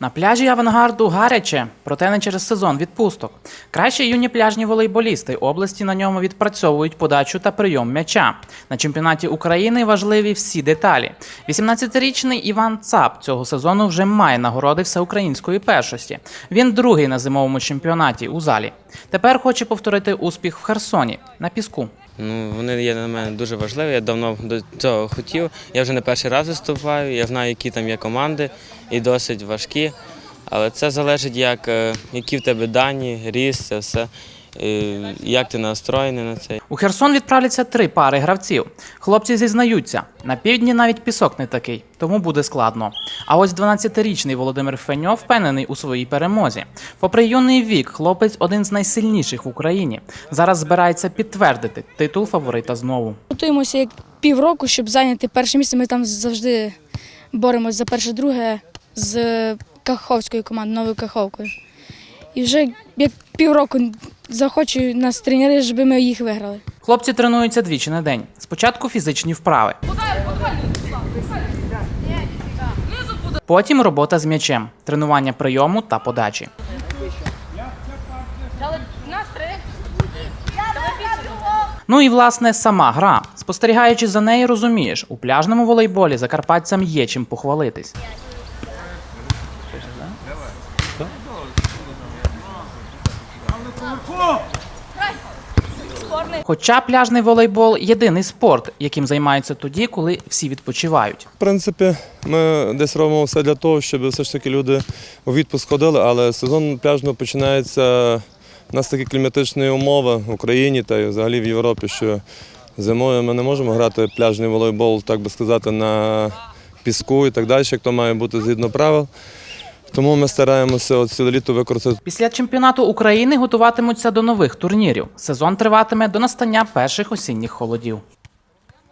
На пляжі авангарду гаряче, проте не через сезон відпусток. Кращі юні пляжні волейболісти області на ньому відпрацьовують подачу та прийом м'яча. На чемпіонаті України важливі всі деталі. 18-річний Іван Цап цього сезону вже має нагороди всеукраїнської першості. Він другий на зимовому чемпіонаті у залі. Тепер хоче повторити успіх в Херсоні на піску. Ну, вони є для мене дуже важливі. Я давно до цього хотів. Я вже не перший раз виступаю. Я знаю, які там є команди, і досить важкі. Але це залежить, як, е, які в тебе дані, ріст, це все, як ти настроєний на це. У Херсон відправляться три пари гравців. Хлопці зізнаються, на півдні навіть пісок не такий, тому буде складно. А ось 12-річний Володимир Феньо впевнений у своїй перемозі. Попри юний вік, хлопець один з найсильніших в Україні. Зараз збирається підтвердити титул фаворита знову. Готуємося як півроку, щоб зайняти перше місце. Ми там завжди боремось за перше-друге з Каховською командою, новою Каховкою. І вже як півроку захочу нас тренери, щоб ми їх виграли. Хлопці тренуються двічі на день. Спочатку фізичні вправи. Потім робота з м'ячем, тренування прийому та подачі. Ну і власне сама гра. Спостерігаючи за нею, розумієш, у пляжному волейболі закарпатцям є чим похвалитись. Хоча пляжний волейбол єдиний спорт, яким займаються тоді, коли всі відпочивають. В принципі, ми десь робимо все для того, щоб все ж таки люди у відпуск ходили, але сезон пляжного починається. У нас такі кліматичні умови в Україні та взагалі в Європі, що зимою ми не можемо грати пляжний волейбол, так би сказати, на піску і так далі, як то має бути згідно правил. Тому ми стараємося ціле літо використати Після чемпіонату України готуватимуться до нових турнірів. Сезон триватиме до настання перших осінніх холодів.